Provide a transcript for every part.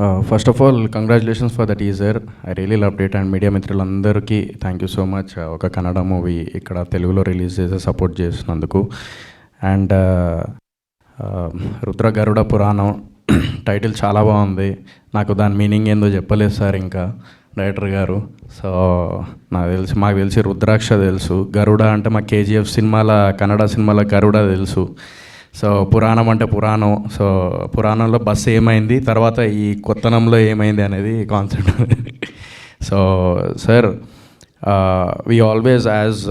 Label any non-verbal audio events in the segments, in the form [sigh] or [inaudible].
First of all congratulations for the teaser I really love and media మిత్రులందరికీ thank you so much ఒక Kannada movie ఇక్కడ తెలుగులో release చేసి support చేసినందుకు. And uh, um, Rudra Garuda Puranam [clears throat] title చాలా బాగుంది. నాకు దాని మీనింగ్ ఏందో చెప్పలేదు సార్ ఇంకా డైరెక్టర్ గారు. సో నాకు తెలిసి మాకు తెలిసి రుద్రాక్ష తెలుసు. గరుడ అంటే మా కేజీఎఫ్ సినిమాల కన్నడ సినిమాల గరుడ తెలుసు. సో పురాణం అంటే పురాణం. సో పురాణంలో బస్సు ఏమైంది తర్వాత ఈ కొత్తనంలో ఏమైంది అనేది concept so sir we always as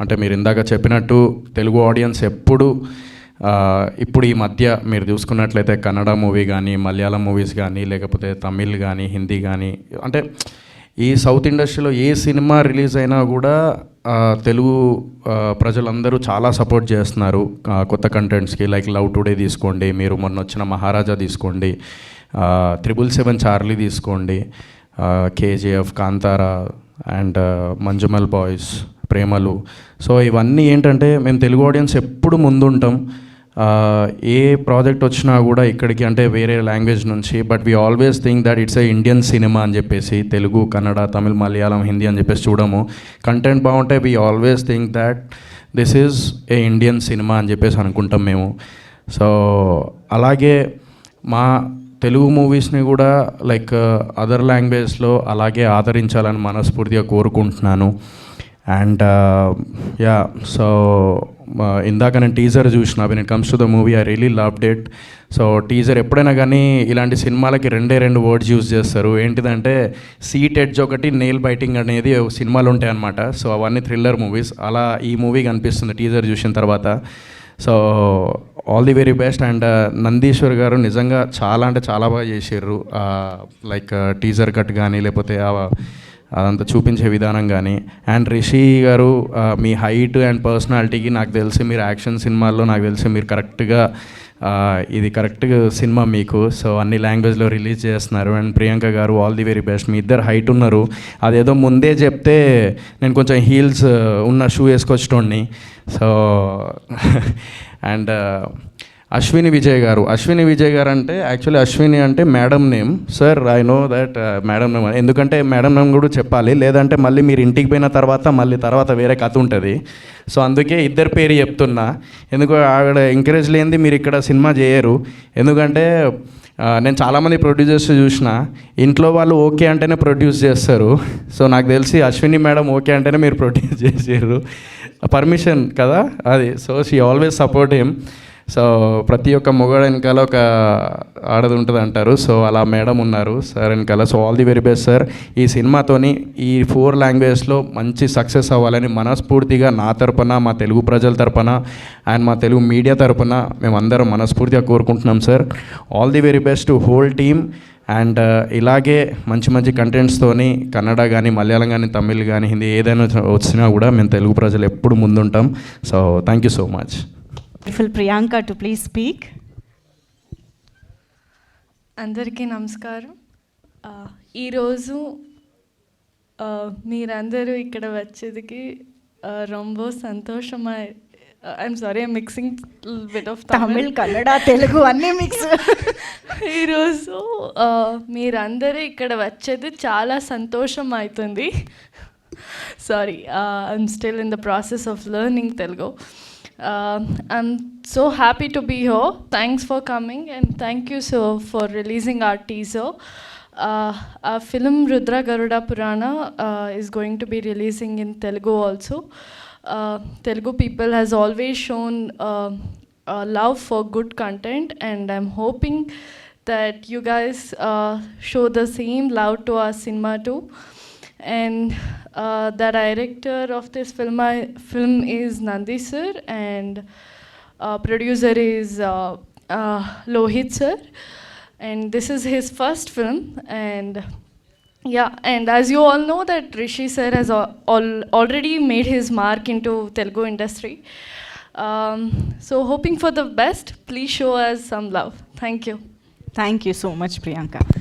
అంటే మీరు ఇందాక చెప్పినట్టు తెలుగు ఆడియన్స్ ఎప్పుడు ఇప్పుడు ఈ మధ్య మీరు చూసుకున్నట్లయితే కన్నడ మూవీ కానీ మలయాళం మూవీస్ కానీ లేకపోతే తమిళ్ కానీ హిందీ కానీ అంటే ఈ సౌత్ ఇండస్ట్రీలో ఏ సినిమా రిలీజ్ అయినా కూడా తెలుగు ప్రజలందరూ చాలా సపోర్ట్ చేస్తున్నారు కొత్త కంటెంట్స్కి లైక్ లవ్ టుడే తీసుకోండి మీరు మొన్న వచ్చిన మహారాజా తీసుకోండి త్రిబుల్ సెవెన్ చార్లీ తీసుకోండి KGF Kantara and Manjummel boys Premalu so ఇవన్నీ ఏంటంటే మేము తెలుగు ఆడియన్స్ ఎప్పుడు ముందుంటాం. ఏ ప్రాజెక్ట్ వచ్చినా కూడా ఇక్కడికి అంటే వేరే లాంగ్వేజ్ నుంచి but we always think that it's a Indian cinema అని చెప్పేసి తెలుగు కన్నడ తమిళ్ మలయాళం హిందీ అని చెప్పేసి చూడము. కంటెంట్ బాగుంటే we always think that this is a Indian cinema అని చెప్పేసి అనుకుంటాం మేము. సో అలాగే మా తెలుగు మూవీస్ని కూడా లైక్ అదర్ లాంగ్వేజ్లో అలాగే ఆదరించాలని మనస్ఫూర్తిగా కోరుకుంటున్నాను. అండ్ యా సో ఇందాక నేను టీజర్ చూసిన when it comes to the movie I really love date so teaser ఎప్పుడైనా కానీ ఇలాంటి సినిమాలకి రెండే రెండు వర్డ్స్ యూజ్ చేస్తారు. ఏంటిదంటే సీట్ ఎడ్జ్ ఒకటి నెయిల్ బైటింగ్ అనేది సినిమాలు ఉంటాయన్నమాట. సో అవన్నీ థ్రిల్లర్ మూవీస్ అలా ఈ మూవీ కనిపిస్తుంది టీజర్ చూసిన తర్వాత. So all the very best and Nandishwar గారు నిజంగా చాలా అంటే చాలా బాగా చేసారు లైక్ టీజర్ కట్ కానీ లేకపోతే అదంతా చూపించే విధానం కానీ అండ్ రిషి గారు మీ హైట్ అండ్ పర్సనాలిటీకి నాకు తెలిసి మీరు యాక్షన్ సినిమాల్లో నాకు తెలిసి మీరు కరెక్ట్గా ఇది కరెక్ట్ సినిమా మీకు. సో అన్ని లాంగ్వేజ్లో రిలీజ్ చేస్తున్నారు. అండ్ ప్రియాంక గారు ఆల్ ది వెరీ బెస్ట్. మీ ఇద్దరు హైట్ ఉన్నారు. అదేదో ముందే చెప్తే నేను కొంచెం హీల్స్ ఉన్న షూ వేసుకొచ్చేటోడిని. సో [laughs] అండ్ అశ్విని విజయ్ గారు. అశ్విని విజయ్ గారు అంటే యాక్చువల్లీ అశ్విని అంటే madam name sir I know that madam name ఎందుకంటే మేడం నేమ్ కూడా చెప్పాలి. లేదంటే మళ్ళీ మీరు ఇంటికి పోయిన తర్వాత మళ్ళీ తర్వాత వేరే కథ ఉంటుంది. సో అందుకే ఇద్దరు పేరు చెప్తున్నా. ఎందుకు ఆవిడ ఎంకరేజ్ లేనిది మీరు ఇక్కడ సినిమా చేయరు. ఎందుకంటే uh, నేను చాలామంది ప్రొడ్యూసర్స్ చూసిన ఇంట్లో వాళ్ళు ఓకే అంటేనే ప్రొడ్యూస్ చేస్తారు. సో నాకు తెలిసి అశ్విని మేడం ఓకే అంటేనే మీరు ప్రొడ్యూస్ చేసారు పర్మిషన్ కదా అది. So she always support him so ప్రతి ఒక్క మొగాడు వెనకాల ఒక ఆడది ఉంటుంది అంటారు. సో అలా మేడం ఉన్నారు సార్ వెనకాల. So all the very best sir. ఈ సినిమాతోని ఈ ఫోర్ లాంగ్వేజ్లో మంచి సక్సెస్ అవ్వాలని మనస్ఫూర్తిగా నా తరపున మా తెలుగు ప్రజల తరపున అండ్ మా తెలుగు మీడియా తరపున మేమందరం మనస్ఫూర్తిగా కోరుకుంటున్నాం sir. All the very best to whole team and uh, ఇలాగే మంచి మంచి కంటెంట్స్తోని కన్నడ కానీ మలయాళం కానీ తమిళ్ కానీ హిందీ ఏదైనా వచ్చినా కూడా మేము తెలుగు ప్రజలు ఎప్పుడు ముందుంటాం. So thank you so much. Beautiful Priyanka to please speak. అందరికీ నమస్కారం. ఈరోజు మీరందరూ ఇక్కడ వచ్చేదికి రొంబ సంతోషమై I'm sorry I'm mixing bit of Tamil Kannada, Telugu అన్నీ మిక్స్ [laughs] ఈరోజు మీరందరూ ఇక్కడ వచ్చేది చాలా సంతోషం అవుతుంది sorry I'm still in the process of learning Telugu Uh, I'm so happy to be here. Thanks for coming and thank you so for releasing our teaser. Uh, our film Rudra Garuda Purana uh, is going to be releasing in Telugu also. Uh, Telugu people has always shown uh, a love for good content and I'm hoping that you guys uh, show the same love to our cinema too and uh, the director of this film, I, film is Nandi sir and uh, producer is uh, uh, Lohit sir. And this is his first film and yeah and as you all know that Rishi sir has al already made his mark into Telugu industry. Um, so hoping for the best. Please show us some love. Thank you. Thank you so much Priyanka.